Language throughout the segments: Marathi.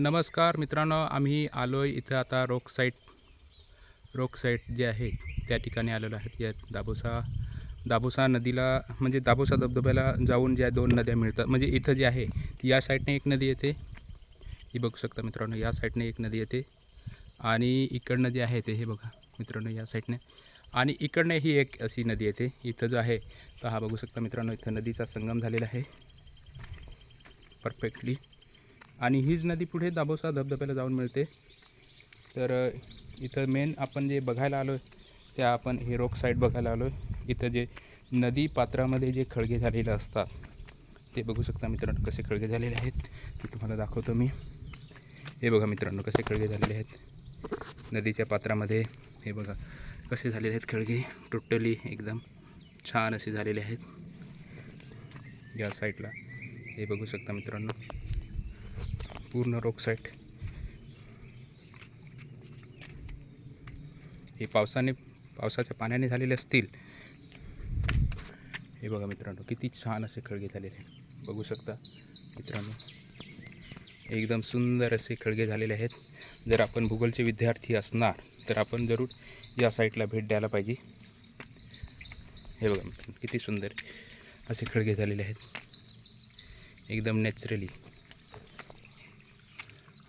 नमस्कार मित्रांनो आम्ही आलो आहे इथं आता रोक साईट रोक साईट जे आहे त्या ठिकाणी आलेलो आहेत. या दाबोसा दाबोसा नदीला म्हणजे दाबोसा धबधब्याला जाऊन ज्या दोन नद्या मिळतात म्हणजे इथं जे आहे या साईडने एक नदी येते. ही बघू शकता मित्रांनो या साईडने एक नदी येते. आणि इकडनं जे आहे ते हे बघा मित्रांनो या साईडने. आणि इकडनं ही एक अशी नदी येते. इथं जो आहे तर हा बघू शकता मित्रांनो इथं नदीचा संगम झालेला आहे. परफेक्टली आणि हीच नदी पुढे दाबोसा धबधब्याला जाऊन मिळते. तर इथं मेन आपण जे बघायला आलो आहे त्या आपण हे रोक साईड बघायला आलो आहे इथं जे नदी पात्रामध्ये जे खळगे झालेले असतात ते बघू शकता मित्रांनो कसे खळगे झालेले आहेत. ते तुम्हाला दाखवतो मी. हे बघा मित्रांनो कसे खळगे झालेले आहेत. नदीच्या पात्रामध्ये हे बघा कसे झालेले आहेत खळगे. टोटली एकदम छान असे झालेले आहेत. या साईडला हे बघू शकता मित्रांनो. पूर्ण रोक साईट हे पावसाने पावसाच्या पाण्याने झालेले असतील. हे बघा मित्रांनो किती छान असे खळगे झालेले. आहेत बघू शकता मित्रांनो. एकदम सुंदर असे खळगे झालेले आहेत. जर आपण भूगोलचे विद्यार्थी असणार तर आपण जरूर या साईटला भेट द्यायला पाहिजे. हे बघा मित्रांनो किती सुंदर असे खळगे झालेले आहेत. एकदम नॅचरली.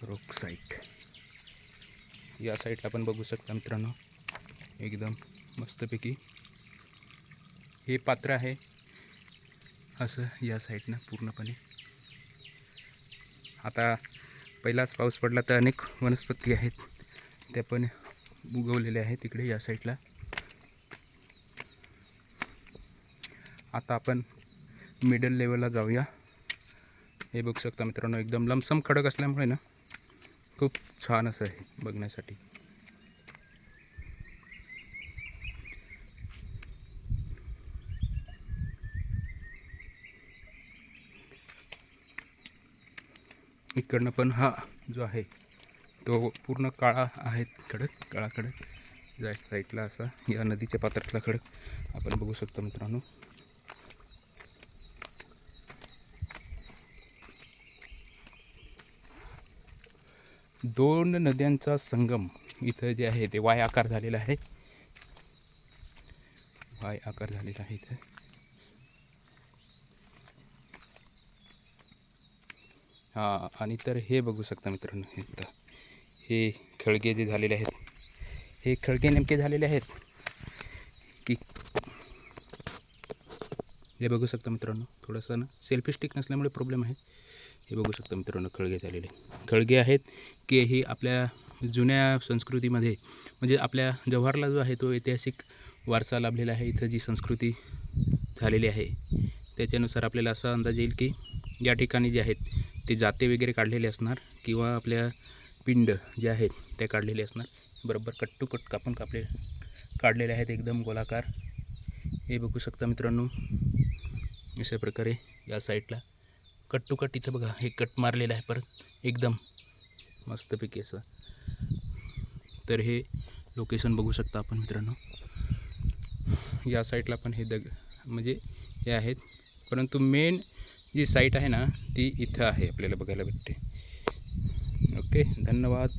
रोक साईट या साईटला पण बघू शकता मित्रांनो. एकदम मस्तपैकी. हे पात्र आहे. असं या साईडनं पूर्णपणे. आता पहिलाच पाऊस पडला तर अनेक वनस्पती आहेत. त्या पण उगवलेल्या आहेत तिकडे या साईडला आता आपण मिडल लेवलला जाऊया. हे बघू शकता मित्रांनो एकदम लमसम खडक असल्यामुळे ना खूप छान असं आहे बघण्यासाठी. इकडनं पण हा जो आहे तो पूर्ण काळा आहे खडक काळा खडक. या साईडला असा या नदीच्या पात्रातला खडक आपण बघू शकतो मित्रांनो. दोन नद्यांचा संगम इथं जे आहे ते वाय आकार झालेला आहे. वाय आकार झालेला आहे इथं. हां आणि तर हे बघू शकता मित्रांनो हे इथं. हे खळगे जे झालेले आहेत. हे खळगे नेमके झालेले आहेत की हे बघू शकता मित्रांनो थोडंसं ना सेल्फी स्टिक नसल्यामुळे प्रॉब्लेम आहे. हे बघू शकता मित्रांनो खळगे झालेले. खळगे आहेत की ही आपल्या जुन्या संस्कृतीमध्ये म्हणजे आपल्या जव्हारला जो आहे तो ऐतिहासिक वारसा लाभलेला आहे. इथं जी संस्कृती झालेली आहे त्याच्यानुसार आपल्याला असा अंदाज येईल की या ठिकाणी जे आहेत ते जाते वगैरे काढलेले असणार किंवा आपल्या पिंड जे आहेत ते काढलेले असणार. बरोबर कट टू कट कापून कापले काढलेले आहेत एकदम गोलाकार. हे बघू शकता मित्रांनो अशा प्रकारे या साईडला कट टू कट इथं बघा हे कट मारलेलं आहे परत. एकदम मस्तपैकी असं. तर हे लोकेशन बघू शकता आपण मित्रांनो. या साईडला पण हे दग म्हणजे हे आहेत. परंतु मेन जी साईट आहे ना ती इथं आहे आपल्याला बघायला भेटते. ओके धन्यवाद.